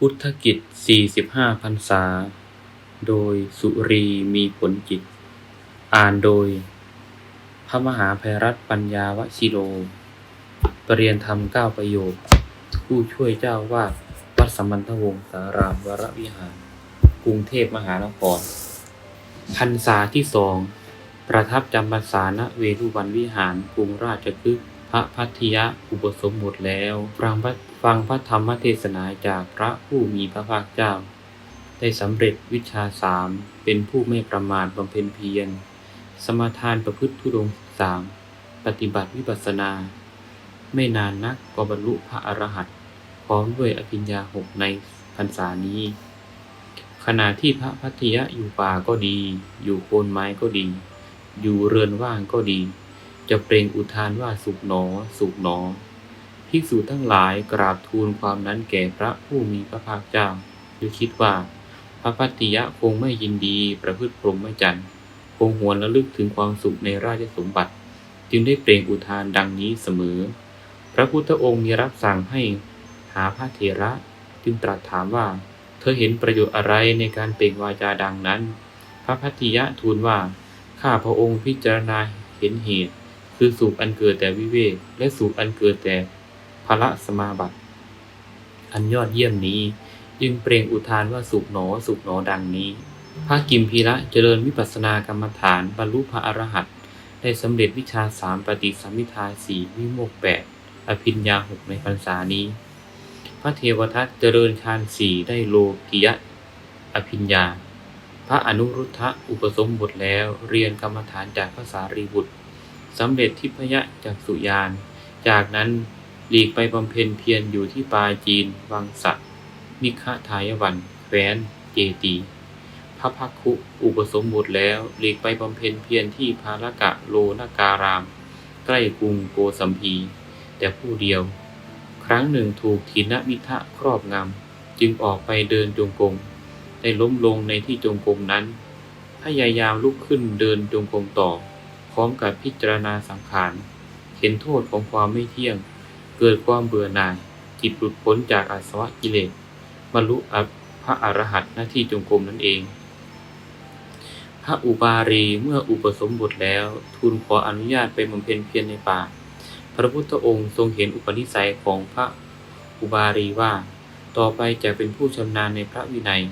พุทธกิจ 45 พรรษา โดยสุรีมีผลจิต อ่านโดย พระมหาภัยรัตน์ปัญญาวชิโร ปรริยนธรรมเก้าประโยค ผู้ช่วยเจ้าวาดวัดสัมพันธวงศ์สารามวรวิหาร กรุงเทพมหานคร พรรษาที่สอง ประทับจำพรรษาณเวรุวันวิหารกรุงราชคฤห์พระพัทยาอุปสมบทแล้วฟังพระ ฟังพระธรรมเทศนาจากพระผู้มีพระภาคเจ้า ได้สำเร็จวิชาสามเป็นผู้ไม่ประมาทบำเพ็ญเพียร สมาทานประพฤติธุดงสามปฏิบัติวิปัสสนา ไม่นานนักก็บรรลุพระอรหันต์พร้อมด้วยอภิญญาหกในพรรษานี้ ขณะที่พระพัทยะอยู่ป่าก็ดี อยู่โคนไม้ก็ดี อยู่เรือนว่างก็ดี จะเปล่งอุทานว่าสุขหนอ สุขหนอ ภิกษุทั้งหลายกราบทูลความนั้นแก่พระผู้มีพระภาคเจ้าโดยคิดว่า พระพัทยะคงไม่ยินดีประพฤติพรหมจรรย์คงหวนระลึกถึงความสุขในราชสมบัติ จึงได้เปล่งอุทานดังนี้เสมอ พระพุทธองค์มีรับสั่งให้หาพระเถระจึงตรัสถามว่า เธอเห็นประโยชน์อะไรในการเปล่งวาจาดังนั้น พระพัทยะทูลว่า ข้าพระองค์พิจารณาเห็นเหตุ คือสุขอันเกิดแต่วิเวกและสุขอันเกิดแต่ พระสมาบัติ อันยอดเยี่ยมนี้ จึงเปล่งอุทานว่าสุขหนอสุขหนอดังนี้ พระกิมพีระเจริญวิปัสสนากรรมฐานบรรลุพระอรหันต์ได้สำเร็จวิชาสามปฏิสัมมิทาสี่วิโมกข์แปดอภิญญาหกในพรรษานี้ พระเทวทัตเจริญฌานสี่ได้โลกิยะอภิญญา พระอนุรุทธะอุปสมบทแล้วเรียนกรรมฐานจากพระสารีบุตรสำเร็จทิพยะจากสุยาน จากนั้น หลีกไปบำเพ็ญเพียรอยู่ที่ปาจีน วังสัตมิฆทายวันแคว้น เจตีพระพักคุอุปสมบทแล้ว หลีกไปบำเพ็ญเพียรที่ภารกะโลนการาม ใกล้กรุงโกสัมพี แต่ผู้เดียว ครั้งหนึ่งถูกทินมิทะครอบงำ จึงออกไปเดินจงกรมได้ล้มลงในที่จงกรมนั้น พยายามลุกขึ้นเดินจงกรมต่อ พร้อมกับพิจารณาสังขาร เห็นโทษของความไม่เที่ยง เกิดความเบื่อหน่าย จิตหลุดพ้นจากอาสวะกิเลสบรรลุพระอรหันต์หน้าที่จงกรมนั่นเอง พระอุบารีเมื่ออุปสมบทแล้วทูลขออนุญาตไปบำเพ็ญเพียรในป่า พระพุทธองค์ทรงเห็นอุปนิสัยของพระอุบารีว่า ต่อไปจะเป็นผู้ชำนาญในพระวินัย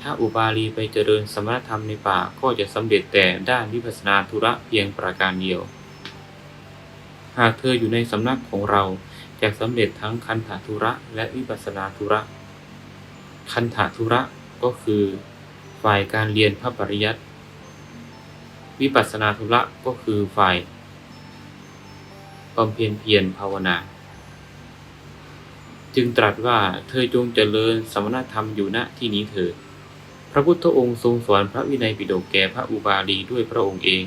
ถ้าอุบาลีไปเจริญสมณธรรมในป่าก็จะสำเร็จแต่ด้านวิปัสสนาธุระเพียงประการเดียว หากเธออยู่ในสำนักของเรา จะสำเร็จทั้งคันธธุระและวิปัสสนาธุระ คันธธุระก็คือ ฝ่ายการเรียนพระปริยัติ วิปัสสนาธุระก็คือฝ่ายบำเพ็ญเพียรภาวนา จึงตรัสว่าเธอจงเจริญสมณธรรมอยู่ณที่นี้เถิดพระพุทธองค์ทรงสอนพระวินัยปิฎกแก่พระอุบาลีด้วยพระองค์เอง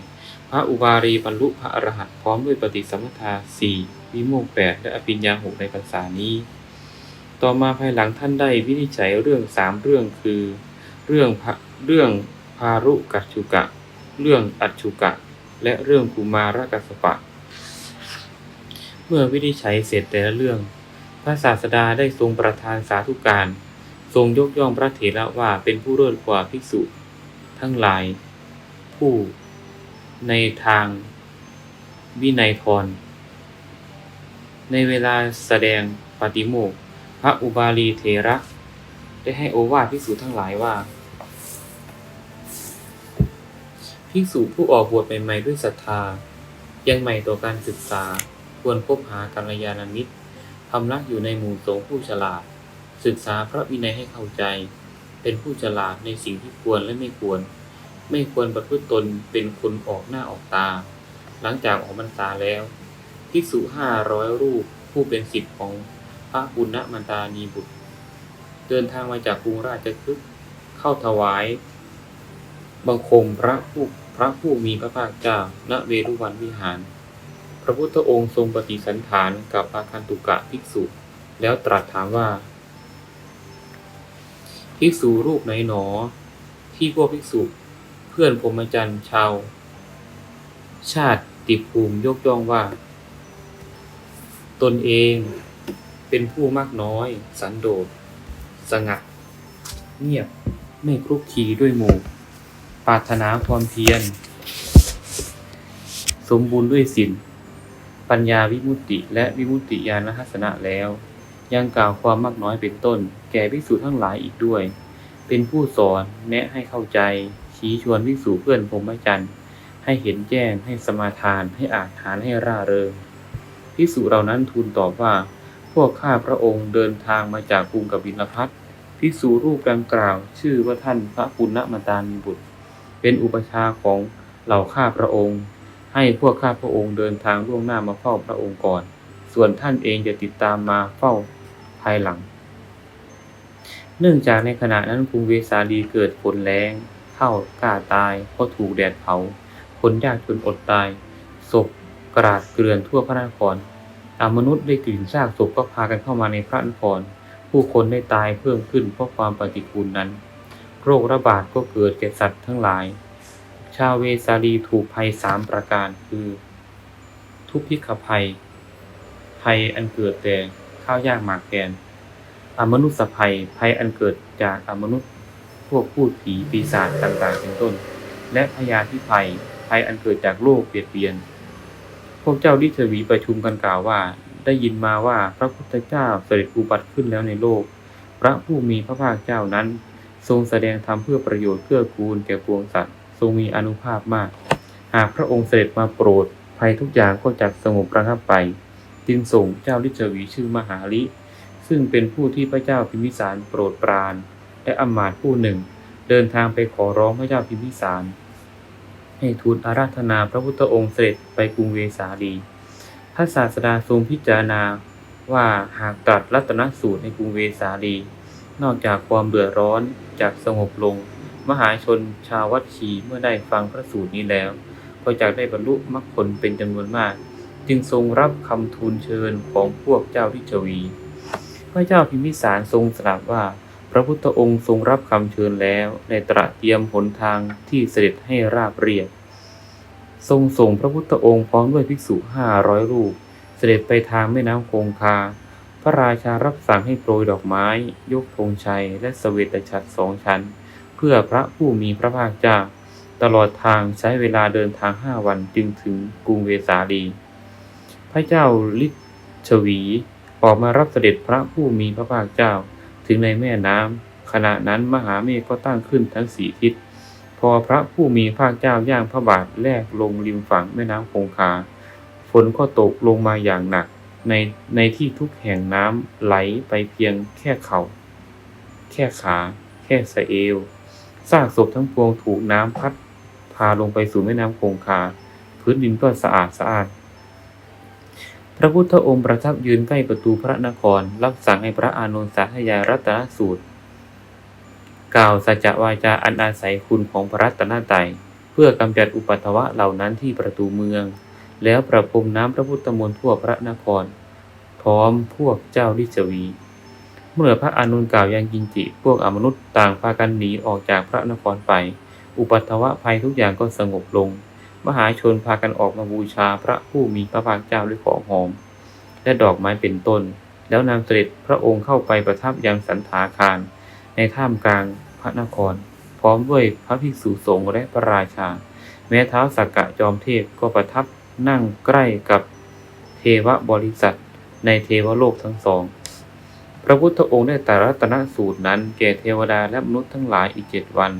พระอุบาลีบรรลุพระอรหันต์พร้อมด้วยปฏิสัมมทาสี่ วิโมกข์แปดและอภิญญาหกในพรรษานี้ ต่อมาภายหลังท่านได้วินิจฉัยเรื่องสามเรื่องคือ เรื่องพระเรื่องพารุกัจฉุกะ เรื่องอัจฉุกะ และเรื่องกุมารกัสสปะ เมื่อวินิจฉัยเสร็จแต่ละเรื่อง พระศาสดาได้ทรงประทานสาธุการ ทรงยกย่องพระเถระว่าเป็นผู้เลิศกว่าภิกษุ ทั้งหลาย ผู้ในทางวินัยทร ในเวลาแสดงปาฏิโมกข์พระอุบาลีเถระ ได้ให้โอวาทภิกษุทั้งหลายว่า ภิกษุผู้ออกบวชใหม่ๆด้วยศรัทธา ยังใหม่ต่อการศึกษาควรคบหากัลยาณมิตรพำนักอยู่ในหมู่สงฆ์ผู้ฉลาด ศึกษาพระวินัยให้เข้าใจ เป็นผู้ฉลาดในสิ่งที่ควรและไม่ควร ไม่ควรประพฤติตนเป็นคนออกหน้าออกตา หลังจากออกพรรษาแล้ว ภิกษุห้าร้อยรูปผู้เป็นศิษย์ของพระปุณณมันตานีบุตร เดินทางมาจากกรุงราชคฤห์เข้าถวาย บังคมพระผู้พระผู้มีพระภาคเจ้าณเวรุวันวิหาร พระพุทธองค์ทรงปฏิสันฐานกับอาคันตุกะภิกษุ แล้วตรัสถามว่า ภิกษุรูปไหนหนอ ที่พวกภิกษุเพื่อนพรหมจรรย์ชาว ชาติติภูมิยกย่องว่า ตนเองเป็นผู้มากน้อย สันโดษ สงัด เงียบไม่คลุกคลีด้วยหมู่ปรารถนาความเพียร สมบูรณ์ด้วยศีลปัญญาวิมุตติ และวิมุตติญาณทัศนะแล้ว ยังกล่าวความมากน้อยเป็นต้น แก่ภิกษุทั้งหลายอีกด้วย เป็นผู้สอนแนะให้เข้าใจ ชี้ชวนภิกษุเพื่อนพรหมจรรย์ให้เห็นแจ้งให้สมาทานให้อาถานให้ร่าเริง ภิกษุเหล่านั้นทูลตอบว่า พวกข้าพระองค์เดินทางมาจากกรุงกบิลพัทภิกษุรูปดังกล่าว ชื่อว่าท่านพระปุณณมตานีบุตร เป็นอุปชาของเหล่าข้าพระองค์ ให้พวกข้าพระองค์เดินทางล่วงหน้ามาเฝ้าพระองค์ก่อน ส่วนท่านเองจะติดตามมาเฝ้าภายหลัง เนื่องจากในขณะนั้นกรุงเวสาลีเกิดฝนแล้งข้าวกล้าตายเพราะถูกแดดเผา คนยากจนอดตายศพกราดเกลื่อนทั่วพระนคร อามนุษย์ได้กลิ่นซากศพก็พากันเข้ามาในพระนคร ผู้คนได้ตายเพิ่มขึ้นเพราะความปฏิกูลนั้น โรคระบาดก็เกิดแก่สัตว์ทั้งหลาย ชาวเวสาลีถูกภัยสามประการคือ ทุพพิกภัย ภัยอันเกิดแต่ข้าวยากหมากแกนอมนุษยภัย ภัยอันเกิดจากอมนุษย์ พวกพูดผีปีศาจต่างๆ เป็นต้น และพยาธิภัย ภัยอันเกิดจากโรคเบียดเบียน พวกเจ้าดิเทวีประชุมกันกล่าวว่า ได้ยินมาว่าพระพุทธเจ้าเสด็จอุบัติขึ้นแล้วในโลก พระผู้มีพระภาคเจ้านั้น ทรงแสดงธรรมเพื่อประโยชน์เกื้อกูลแก่ปวงสัตว์ ทรงมีอนุภาพมาก หากพระองค์เสด็จมาโปรด ภัยทุกอย่างก็จะสงบระงับไป จึงส่งเจ้าลิชวีชื่อมหาลิ ซึ่งเป็นผู้ที่พระเจ้าพิมพิสารโปรดปราน และอำมาตย์ผู้หนึ่ง เดินทางไปขอร้องพระเจ้าพิมพิสาร ให้ทูลอาราธนาพระพุทธองค์เสด็จไปกรุงเวสาลี พระศาสดาทรงพิจารณาว่าหากตรัสรัตนสูตรในกรุงเวสาลี นอกจากความเดือร้อนจากสงบลง มหาชนชาววัดชีเมื่อได้ฟังพระสูตรนี้แล้ว ก็จะได้บรรลุมรรคผลเป็นจำนวนมาก จึงทรงรับคำทูลเชิญของพวกเจ้าทิจวี พระเจ้าพิมพิสารทรงสดับว่า พระพุทธองค์ทรงรับคำเชิญแล้วในตระเตรียมหนทางที่เสด็จให้ราบเรียบ ทรงส่งพระพุทธองค์พร้อมด้วยภิกษุห้าร้อยรูป เสด็จไปทางแม่น้ำคงคา พระราชารับสั่งให้โปรยดอกไม้ ยกธงชัย และเสวตฉัตรสองชั้น เพื่อพระผู้มีพระภาคเจ้า ตลอดทางใช้เวลาเดินทางห้าวันจึงถึงกรุงเวสาลี พระเจ้าลิชวีออกมารับเสด็จพระผู้มีพระภาคเจ้า ถึงในแม่น้ำขณะนั้นมหาเมฆก็ตั้งขึ้นทั้งสี่ทิศ พอพระผู้มีพระภาคเจ้าย่างพระบาทแลกลงริมฝั่งแม่น้ำคงคา ฝนก็ตกลงมาอย่างหนัก ในในที่ทุกแห่งน้ำไหลไปเพียงแค่เขา่าแค่ขา แค่สะเอวซากศพทั้งปวงถูกน้ำพัดพาลงไปสู่แม่น้ำคงคา พื้นดินก็สะอาดสะอาด พระพุทธองค์ประทับยืนใกล้ประตูพระนคร รับสั่งให้พระอานนท์สาธยายรัตนสูตร กล่าวสัจจวาจาอันอาศัยคุณของพระรัตนตรัยเพื่อกำจัดอุปัตถวะเหล่านั้นที่ประตูเมือง แล้วประพรมน้ำพระพุทธมนต์ทั่วพระนคร พร้อมพวกเจ้าลิชวี เมื่อพระอานนท์กล่าวยังกินจิพวกอมนุษย์ต่างพากันหนีออกจากพระนครไป อุปัตถวะภัยทุกอย่างก็สงบลง มหาชนพากันออกมาบูชาพระผู้มีพระภาคเจ้าด้วยของหอม และดอกไม้เป็นต้น แล้วนำเสด็จพระองค์เข้าไปประทับยังสันถาคาร ในท่ามกลางพระนคร พร้อมด้วยพระภิกษุสงฆ์และพระราชา แม้เท้าวสักกะจอมเทพก็ประทับนั่งใกล้กับเทวบริษัทในเทวโลกทั้งสอง พระพุทธองค์ได้ตรัสรัตนสูตรนั้นแก่เทวดาและมนุษย์ทั้งหลายอีกเจ็ดวัน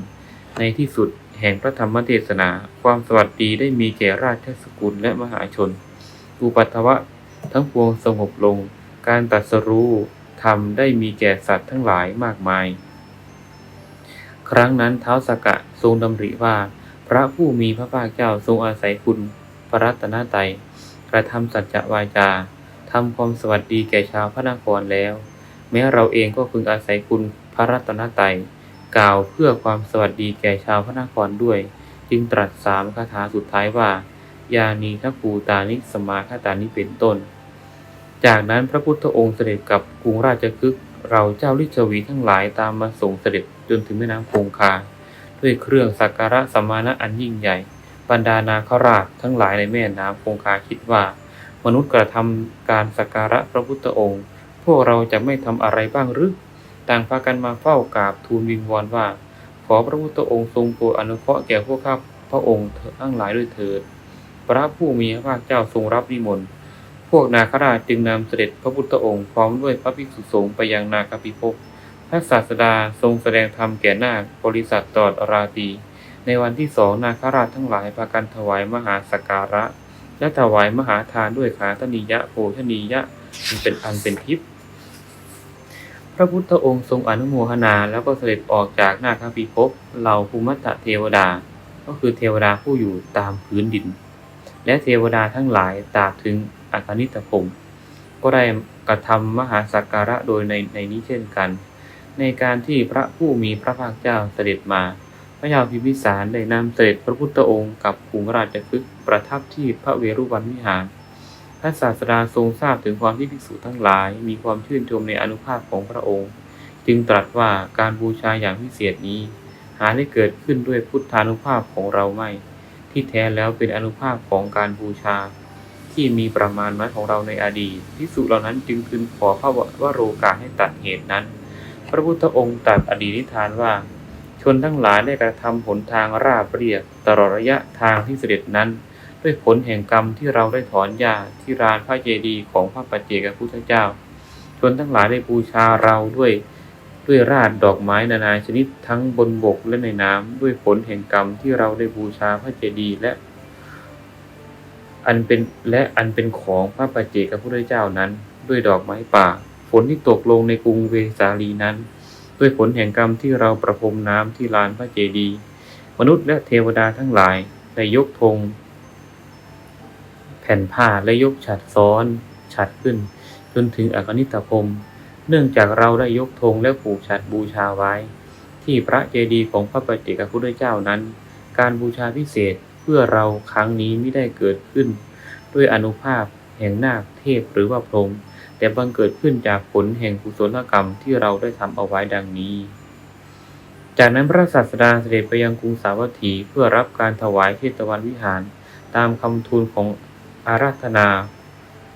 ในที่สุด แห่งพระธรรมเทศนา ความสวัสดีได้มีแก่ราชสกุลและมหาชน อุปัตวะทั้งปวงสงบลง การตรัสรู้ธรรมได้มีแก่สัตว์ทั้งหลายมากมาย ครั้งนั้นเท้าวสกะทรงดำริว่า พระผู้มีพระภาคเจ้าทรงอาศัยคุณพระรัตนตรัยกระทำสัจจะวาจาทำความสวัสดีแก่ชาวพระนครแล้ว แม้เราเองก็พึงอาศัยคุณพระรัตนตรัย กล่าวเพื่อความสวัสดีแก่ชาวพระนครด้วย จึงตรัสสามคาถาสุดท้ายว่า ยานีทัปูตานิสมาคาตานิเป็นต้น จากนั้นพระพุทธองค์เสด็จกับกรุงราชคฤห์เราเจ้าลิชวีทั้งหลายตามมาส่งเสด็จจนถึงแม่น้ำคงคา ด้วยเครื่องสักการะสมมานะอันยิ่งใหญ่ บรรดานาคราชทั้งหลายในแม่น้ำคงคาคิดว่า มนุษย์กระทำการสักการะพระพุทธองค์ พวกเราจะไม่ทำอะไรบ้างหรือ ต่างพากันมาเฝ้ากราบทูลวิงวอนว่า ขอพระพุทธองค์ทรงโปรดอนุเคราะห์แก่พวกข้าพระองค์ทั้งหลายด้วยเถิด พระผู้มีพระภาคเจ้าทรงรับนิมนต์พวกนาคราชจึงนำเสด็จพระพุทธองค์พร้อมด้วยพระภิกษุสงฆ์ไปยังนาคปิภพพระศาสดาทรงแสดงธรรมแก่นาคบริษัทตอดราตีในวันที่สองนาคราชทั้งหลายพากันถวายมหาสการะ และถวายมหาทานด้วยขาตนิยะโภชนียะเป็นอันเป็นทิพย์ ระพุทธองค์ทรงอนุโมทนาแล้วก็เสด็จออกจากนาคปิภพเหล่าภูมิตเทวดา ก็คือเทวดาผู้อยู่ตามพื้นดิน และเทวดาทั้งหลายตาบถึงอากนิตพงศ์ก็ได้กระทำมหาสักการะโดยในในนี้เช่นกัน ในการที่พระผู้มีพระภาคเจ้าเสด็จมา พระยาพิมพิสารได้นำเสด็จพระพุทธองค์กับภูมิราชคฤห์ประทับที่พระเวรุวันวิหาร พระศาสดาทรงทราบถึงความที่ภิกษุทั้งหลาย มีความชื่นชมในอนุภาพของพระองค์ จึงตรัสว่าการบูชาอย่างพิเศษนี้ หาได้เกิดขึ้นด้วยพุทธานุภาพของเราไม่ ที่แท้แล้วเป็นอนุภาพของการบูชา ที่มีประมาณน้อยของเราในอดีตภิกษุเหล่านั้นจึงคืนขอพระวโรกาให้ตัดเหตุนั้น พระพุทธองค์ตรัสอดีตนิทานว่า ชนทั้งหลายได้กระทำหนทางราบเรียบตลอดระยะทางที่เสด็จนั้น ด้วยผลแห่งกรรมที่เราได้ถอนหญ้าที่รานพระเจดีย์ของพระปัจเจกพุทธเจ้า ชนทั้งหลายได้บูชาเราด้วยด้วยราดดอกไม้นานาชนิดทั้งบนบกและในน้ำด้วยผลแห่งกรรมที่เราได้บูชาพระเจดีย์และ อันเป็นและอันเป็นของพระปัจเจกพุทธเจ้านั้น ด้วยดอกไม้ป่า ฝนที่ตกลงในกรุงเวสาลีนั้น ด้วยผลแห่งกรรมที่เราประพรมน้ำที่ลานพระเจดีย์มนุษย์และเทวดาทั้งหลายได้ยกธง ผ่นผ้าและยกฉัดซ้อนฉัดขึ้น จนถึงอกนิตพรมเนื่องจากเราได้ยกธงและผูกฉัดบูชาไว้ ที่พระเจดีย์ของพระปัจเจกพุทธเจ้านั้น การบูชาพิเศษเพื่อเราครั้งนี้ไม่ได้เกิดขึ้น ด้วยอนุภาพแห่งนาคเทพหรือว่าพรหมแต่บังเกิดขึ้นจากผลแห่งกุศลกรรมที่เราได้ทำเอาไว้ดังนี้ จากนั้นพระศาสดาเสด็จไปยังกรุงสาวัตถีเพื่อรับการถวายเทตวันวิหาร ตามคำทูลของ อาราธนา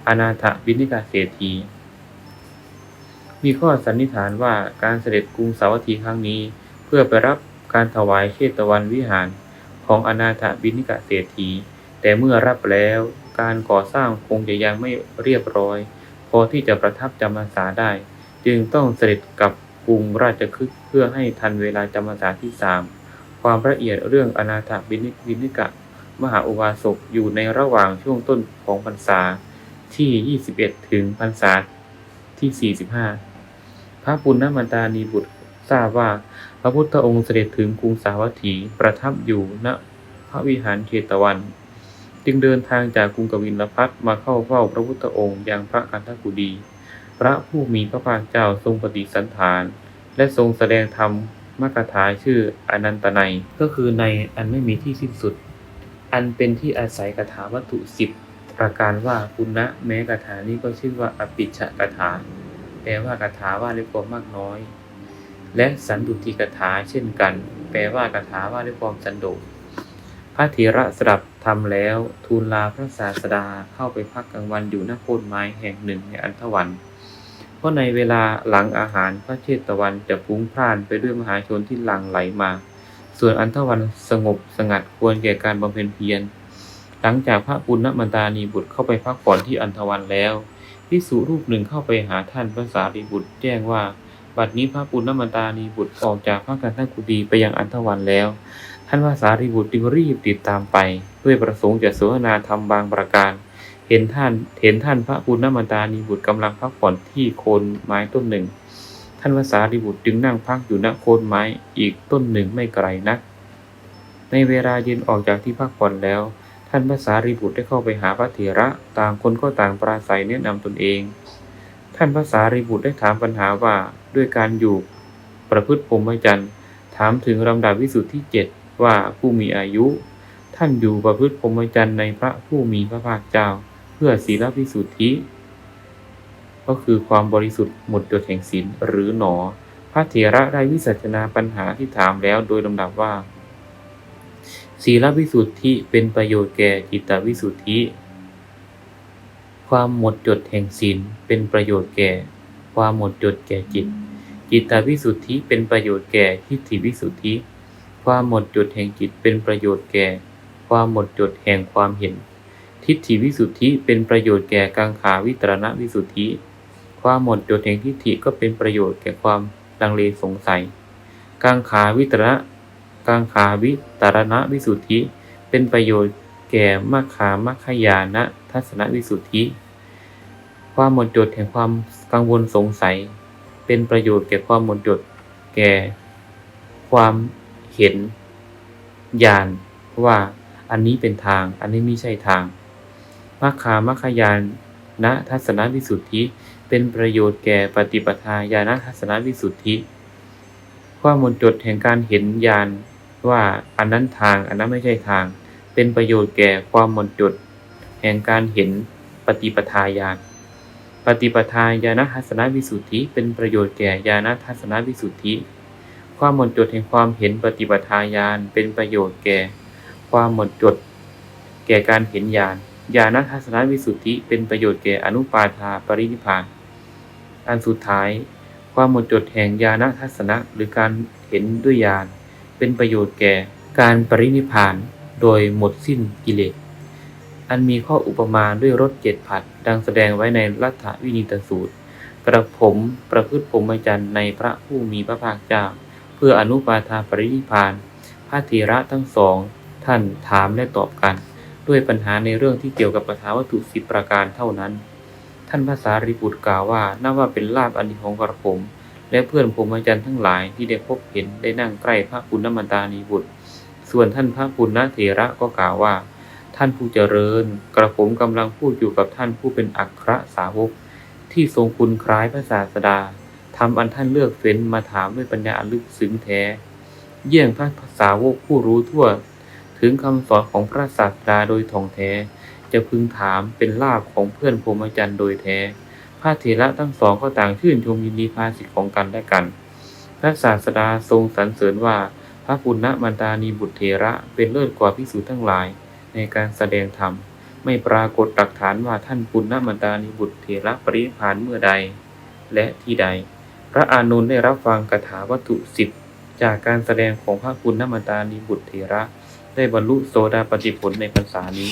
อนาถบิณิกาเศรษฐี มีข้อสันนิษฐานว่าการเสด็จกรุงสาวัตถีครั้งนี้ เพื่อไปรับการถวายเชตวันวิหารของอนาถบิณิกาเศรษฐี แต่เมื่อรับแล้วการก่อสร้างคงจะยังไม่เรียบร้อย พอที่จะประทับจำพรรษาได้ จึงต้องเสด็จกลับกรุงราชคฤห์เพื่อให้ทันเวลาจำพรรษาที่สามความละเอียดเรื่องอนาถบิณิกะ มหาอุบาสกอยู่ในระหว่างช่วงต้นของพรรษาที่ 21 ถึงพรรษาที่ 45 พระปุณณมันตานีบุตรทราบว่าพระพุทธองค์เสด็จถึงกรุงสาวัตถีประทับอยู่ณพระวิหารเชตวัน จึงเดินทางจากกรุงกบินลพัทมาเข้าเฝ้าพระพุทธองค์ยังพระกันทกุดี พระผู้มีพระภาคเจ้าทรงปฏิสันฐาน และทรงแสดงธรรมมกถาชื่ออนันตนัยก็คือในอันไม่มีที่สิ้นสุด อันเป็นที่อาศัยคาถาวัตถุสิบประการว่าปุณณะแม้คาถานี้ก็ชื่อว่าอปิชฌคาถาแปลว่าคาถาว่าด้วยความมากน้อย และสันดุติกถาเช่นกัน แปลว่าคาถาว่าด้วยความสันโดษพระเถระสดับทำแล้วทูลลาพระศาสดาเข้าไปพักกลางวันอยู่ณโคนไม้แห่งหนึ่งในอันธวันเพราะในเวลาหลังอาหารพระเชตวันจะพุ้งพล่านไปด้วยมหาชนที่หลั่งไหลมา ส่วนอันธวันสงบสงัดควรแก่การบำเพ็ญเพียร หลังจากพระปุณณมันตานีบุตรเข้าไปพักผ่อนที่อันธวันแล้วพิสุรูปหนึ่งเข้าไปหาท่านพระสารีบุตรแจ้งว่า บัดนี้พระปุณณมันตานีบุตรออกจากพระกันทกุฎีไปยังอันธวันแล้ว ท่านพระสารีบุตรจึงรีบติดตามไป ด้วยประสงค์จะสนทนาธรรมบางประการ เห็นท่านเห็นท่านพระปุณณมันตานีบุตรกำลังพักผ่อนที่โคนไม้ต้นหนึ่ง ท่านพระสารีบุตรจึงนั่งพักอยู่ณโคนไม้อีกต้นหนึ่งไม่ไกลนัก ในเวลาเย็นออกจากที่พักผ่อนแล้ว ท่านพระสารีบุตรได้เข้าไปหาพระเถระต่างคนก็ต่างปราศัยแนะนำตนเอง ท่านพระสารีบุตรได้ถามปัญหาว่าด้วยการอยู่ประพฤติพรหมจรรย์ถามถึงลำดับวิสุทธิเจ็ดว่าผู้มีอายุ ท่านอยู่ประพฤติพรหมจรรย์ในพระผู้มีพระภาคเจ้า เพื่อศีลวิสุทธิ ก็คือความบริสุทธิ์หมดจดแห่งศีลหรือหนอ พระเถระได้วิสัชนาปัญหาที่ถามแล้วโดยลำดับว่า ศีลวิสุทธิเป็นประโยชน์แก่จิตวิสุทธิ ความหมดจดแห่งศีลเป็นประโยชน์แก่ ความหมดจดแก่จิต จิตวิสุทธิเป็นประโยชน์แก่ทิฏฐิวิสุทธิ ความหมดจดแห่งจิตเป็นประโยชน์แก่ ความหมดจดแห่งความเห็น ทิฏฐิวิสุทธิเป็นประโยชน์แก่กังขาวิตรณวิสุทธิ ความหมดจดแห่งทิฏฐิก็เป็นประโยชน์แก่ความลังเลสงสัย กังขาวิตรณกังขาวิตรณวิสุทธิ เป็นประโยชน์แก่มัคคามัคคยานะทัศนวิสุทธิ ความหมดจดแห่งความกังวลสงสัย เป็นประโยชน์แก่ความหมดจดแก่ความเห็นญาณว่าอันนี้เป็นทาง อันนี้ไม่ใช่ทางมัคคามัคคยานนะทัศนวิสุทธิ เป็นประโยชน์แก่ปฏิปทาญาณทัศนวิสุทธิ ความมดจดแห่งการเห็นญาณว่าอันนั้นทางอันนั้นไม่ใช่ทาง เป็นประโยชน์แก่ความมดจดแห่งการเห็นปฏิปทาญาณปฏิปทาญาณทัศนวิสุทธิ เป็นประโยชน์แก่ญาณทัศนวิสุทธิ ความหมดจดแห่งความเห็นปฏิปทาญาณเป็นประโยชน์แก่ ความหมดจด แก่การเห็นญาณญาณทัศนวิสุทธิ เป็นประโยชน์แก่อนุปาทาปรินิพาน อันสุดท้าย ความหมดจดแห่งญาณทัศนะหรือการเห็นด้วยญาณเป็นประโยชน์แก่การปรินิพานโดยหมดสิ้นกิเลส อันมีข้ออุปมาด้วยรถเจ็ดผัด ดังแสดงไว้ในรัฐวินิตสูตร กระผมประพฤติพรหมจรรย์ในพระผู้มีพระภาคเจ้า เพื่ออนุปาทาปรินิพาน พระเถระทั้งสอง ท่านถามและตอบกัน ด้วยปัญหาในเรื่องที่เกี่ยวกับปัญหาวัตถุสิบประการเท่านั้น ท่านพระสารีบุตรกล่าวว่านับว่าเป็นลาภอันดีของกระผม และเพื่อนพรหมจรรย์ทั้งหลายที่ได้พบเห็นได้นั่งใกล้พระปุณณมันตานีบุตร ส่วนท่านพระปุณณเถระก็กล่าวว่า ท่านผู้เจริญ กระผมกำลังพูดอยู่กับท่านผู้เป็นอัครสาวก ที่ทรงคุณคล้ายพระศาสดาทำอันท่านเลือกเฟ้นมาถามด้วยปัญญาอันลึกซึ้งแท้ เยี่ยงพระสาวกผู้รู้ทั่ว ถึงคำสอนของพระศาสดาโดยท่องแท้ จะพึงถามเป็นลาภของเพื่อนพรหมจรรย์โดยแท้ พระเถระทั้งสองก็ต่างชื่นชมยินดีภาสิทธิของกันและกัน พระศาสดาทรงสรรเสริญว่าพระปุณณมันตานีบุตรเถระเป็นเลิศกว่าภิกษุทั้งหลาย ในการแสดงธรรม ไม่ปรากฏหลักฐานว่าท่านปุณณมันตานีบุตรเถระปริพพานเมื่อใด และที่ใด พระอานนท์ได้รับฟังคาถาวัตถุสิบจากการแสดงของพระปุณณมันตานีบุตรเถระ ได้บรรลุโสดาปฏิผลในพรรษานี้